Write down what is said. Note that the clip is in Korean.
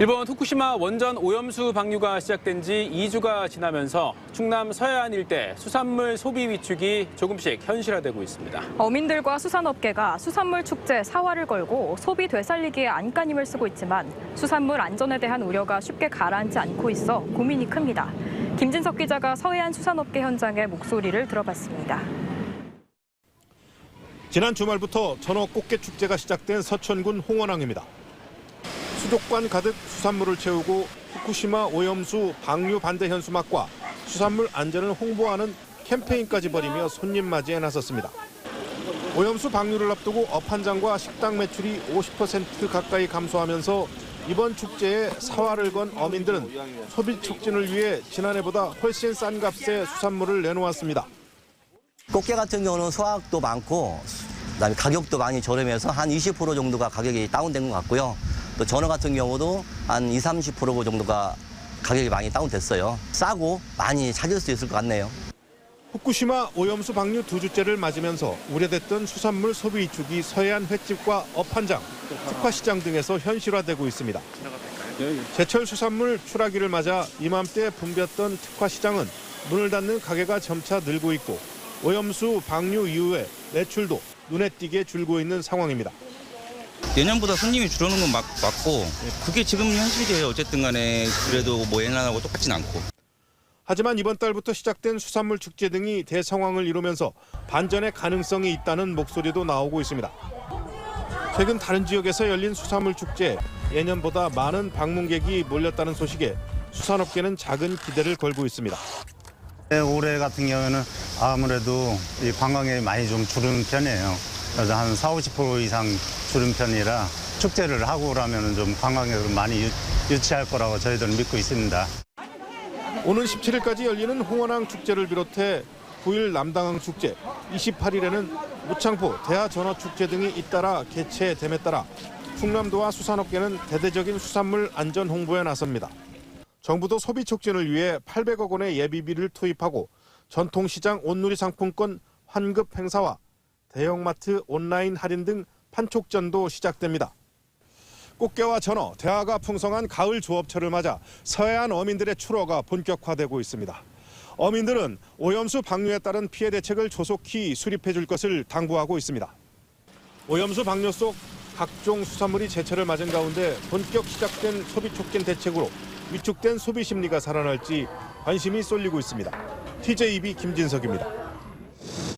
일본 후쿠시마 원전 오염수 방류가 시작된 지 2주가 지나면서 충남 서해안 일대 수산물 소비 위축이 조금씩 현실화되고 있습니다. 어민들과 수산업계가 수산물 축제 사활을 걸고 소비 되살리기에 안간힘을 쓰고 있지만 수산물 안전에 대한 우려가 쉽게 가라앉지 않고 있어 고민이 큽니다. 김진석 기자가 서해안 수산업계 현장의 목소리를 들어봤습니다. 지난 주말부터 전어 꽃게 축제가 시작된 서천군 홍원항입니다. 수족관 가득 수산물을 채우고 후쿠시마 오염수 방류 반대 현수막과 수산물 안전을 홍보하는 캠페인까지 벌이며 손님 맞이에 나섰습니다. 오염수 방류를 앞두고 업 한 장과 식당 매출이 50% 가까이 감소하면서 이번 축제에 사활을 건 어민들은 소비 촉진을 위해 지난해보다 훨씬 싼 값에 수산물을 내놓았습니다. 꽃게 같은 경우는 수확도 많고 그다음에 가격도 많이 저렴해서 한 20% 정도가 가격이 다운된 것 같고요. 또 전어 같은 경우도 한 20, 30% 정도가 가격이 많이 다운됐어요. 싸고 많이 찾을 수 있을 것 같네요. 후쿠시마 오염수 방류 두 주째를 맞으면서 우려됐던 수산물 소비 위축이 서해안 횟집과 업한장, 특화시장 등에서 현실화되고 있습니다. 제철 수산물 출하기를 맞아 이맘때 붐볐던 특화시장은 문을 닫는 가게가 점차 늘고 있고 오염수 방류 이후에 매출도 눈에 띄게 줄고 있는 상황입니다. 예년보다 손님이 줄어드는 건 맞, 맞고 그게 지금 현실이에요. 어쨌든 간에 그래도 뭐 예년하고 똑같진 않고. 하지만 이번 달부터 시작된 수산물 축제 등이 대성황을 이루면서 반전의 가능성이 있다는 목소리도 나오고 있습니다. 최근 다른 지역에서 열린 수산물 축제 예년보다 많은 방문객이 몰렸다는 소식에 수산업계는 작은 기대를 걸고 있습니다. 네, 올해 같은 경우에는 아무래도 이 관광객이 많이 좀 줄은 편이에요. 그래서 한 4, 50% 이상 줄은 편이라 축제를 하고 그러면 좀 관광객을 많이 유, 유치할 거라고 저희들은 믿고 있습니다. 오는 17일까지 열리는 홍원항 축제를 비롯해 9일 남당항 축제, 28일에는 무창포 대하 전어 축제 등이 잇따라 개최 됨에 따라 충남도와 수산업계는 대대적인 수산물 안전 홍보에 나섭니다. 정부도 소비 촉진을 위해 800억 원의 예비비를 투입하고 전통시장 온누리 상품권 환급 행사와 대형마트 온라인 할인 등 판촉전도 시작됩니다. 꽃게와 전어, 대하가 풍성한 가을 조업철을 맞아 서해안 어민들의 출어가 본격화되고 있습니다. 어민들은 오염수 방류에 따른 피해 대책을 조속히 수립해 줄 것을 당부하고 있습니다. 오염수 방류 속 각종 수산물이 제철을 맞은 가운데 본격 시작된 소비 촉진 대책으로 위축된 소비 심리가 살아날지 관심이 쏠리고 있습니다. TJB 김진석입니다.